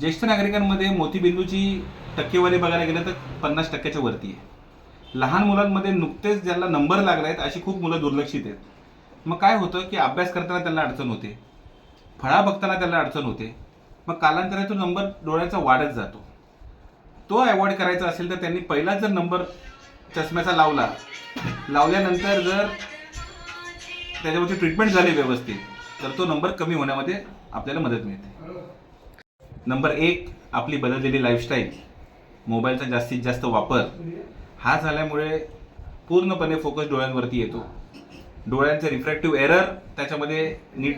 ज्येष्ठ नागरिकांमध्ये मोतीबिंदूची टक्केवारी बघायला गेलं तर पन्नास टक्क्याच्या वरती आहे. लहान मुलांमध्ये नुकतेच ज्यांना नंबर लागले आहेत अशी खूप मुलं दुर्लक्षित आहेत. मग काय होतं की अभ्यास करताना त्यांना अडचण होते. फळा बघताना त्यांना अडचण होते. मग कालांतराने तो नंबर डोळ्याचा वाढत जातो. तो अवॉइड करायचा असेल तर त्यांनी पहिलाच जर नंबर चष्म्याचा लावला लावल्यानंतर जर त्याच्यावरती ट्रीटमेंट झाली व्यवस्थित तर तो नंबर कमी होण्यामध्ये आपल्याला मदत मिळते. नंबर एक आपली बदललेली लाईफस्टाईल मोबाईलचा जास्तीत जास्त वापर. हा झाल्यामुळे पूर्णपणे फोकस डोळ्यांवरती येतो. डोळ्यांचे रिफ्रॅक्टिव्ह एरर त्याच्यामध्ये नीट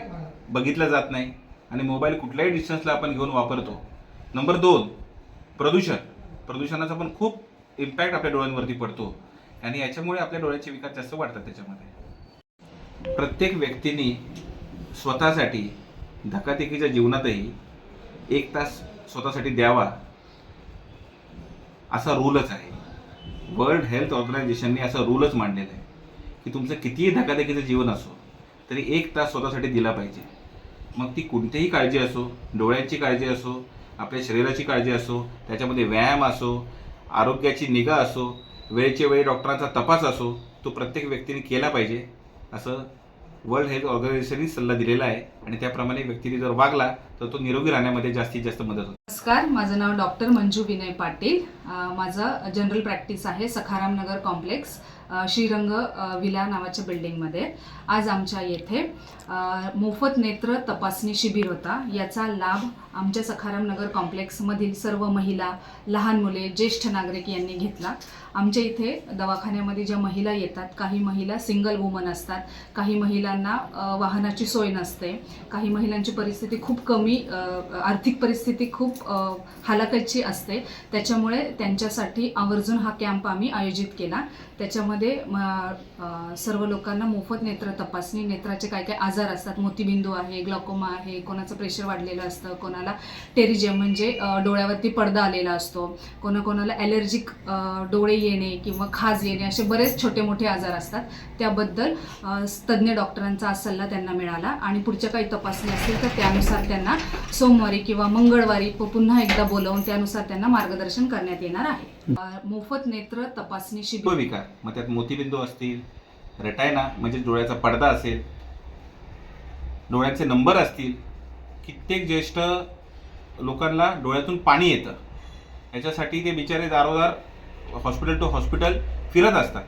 बघितलं जात नाही आणि मोबाईल कुठल्याही डिस्टन्सला आपण घेऊन वापरतो. नंबर दोन प्रदूषण. प्रदूषणाचा पण खूप इम्पॅक्ट आपल्या डोळ्यांवरती पडतो आणि याच्यामुळे आपल्या डोळ्याचे विकास जास्त वाढतात त्याच्यामध्ये. प्रत्येक व्यक्तीने स्वतःसाठी धकाधकीच्या जीवनातही एक तास स्वतःसाठी द्यावा. असा रूलच आहे. वर्ल्ड हेल्थ ऑर्गनायझेशनने असा रूलच मांडलेला आहे की तुमचं कितीही धकाधकीचं जीवन असो तरी एक तास स्वतःसाठी दिला पाहिजे. मग ती कोणतीही काळजी असो डोळ्यांची काळजी असो आपल्या शरीराची काळजी असो त्याच्यामध्ये व्यायाम असो आरोग्याची निगा असो वेळचे वेळी डॉक्टरांचा तपास असो तो प्रत्येक व्यक्तीने केला पाहिजे असं वर्ल्ड हेल्थ ऑर्गनायझेशनने सल्ला दिलेला आहे आणि त्याप्रमाणे व्यक्तीने जर वागला तर तो निरोगी राहण्यामध्ये जास्तीत जास्त मदत होते. नमस्कार माझं नाव डॉक्टर मंजू विनय पाटील. माझं जनरल प्रॅक्टिस आहे सखाराम नगर कॉम्प्लेक्स. श्रीरंग विला नावाच्या बिल्डिंगमध्ये. आज आमच्या येथे मोफत नेत्र तपासणी शिबिर होता. याचा लाभ आमच्या सखाराम नगर कॉम्प्लेक्समधील सर्व महिला लहान मुले ज्येष्ठ नागरिक यांनी घेतला. आमच्या इथे दवाखान्यामध्ये ज्या महिला येतात काही महिला सिंगल वुमन असतात. काही महिलांना वाहनाची सोय नसते. काही महिलांची परिस्थिती खूप कमी आर्थिक परिस्थिती खूप अ, असते. त्याच्यामुळे त्यांच्यासाठी आवर्जून हा कॅम्प आम्ही आयोजित केला. त्याच्यामध्ये मध्ये सर्व लोकांना मोफत नेत्र तपासणी नेत्राचे काय काय आजार असतात मोतीबिंदू आहे ग्लॉकोमा आहे कोणाचं प्रेशर वाढलेलं असतं कोणाला टेरिजियम म्हणजे डोळ्यावरती पडदा आलेला असतो कोणाकोणाला ॲलर्जिक डोळे येणे किंवा खाज येणे असे बरेच छोटे मोठे आजार असतात. त्याबद्दल तज्ज्ञ डॉक्टरांचा सल्ला त्यांना मिळाला आणि पुढच्या काही तपासणी असतील तर त्यानुसार त्यांना सोमवारी किंवा मंगळवारी पुन्हा एकदा बोलवून त्यानुसार त्यांना मार्गदर्शन करण्यात येणार आहे. मोफत नेत्र तपासणी शिबिर विकार मग त्यात मोतीबिंदू असतील रटायना म्हणजे डोळ्याचा पडदा असेल डोळ्यांचे नंबर असतील कित्येक ज्येष्ठ लोकांना डोळ्यातून पाणी येतं. याच्यासाठी ते बिचारे दारोदार हॉस्पिटल टू हॉस्पिटल फिरत असतात.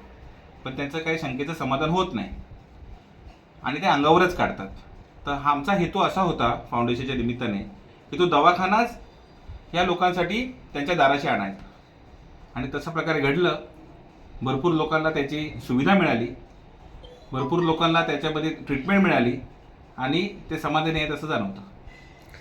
पण त्यांचं काही शंकेचं समाधान होत नाही. आणि ते अंगावरच काढतात. तर हा आमचा हेतू असा होता फाउंडेशनच्या निमित्ताने की तो दवाखानाच या लोकांसाठी त्यांच्या दाराशी आणायचा. आणि तशा प्रकारे घडलं भरपूर लोकांना त्याची सुविधा मिळाली. भरपूर लोकांना त्याच्यामध्ये ट्रीटमेंट मिळाली आणि ते समाधानी आहेत असं जाणवतं.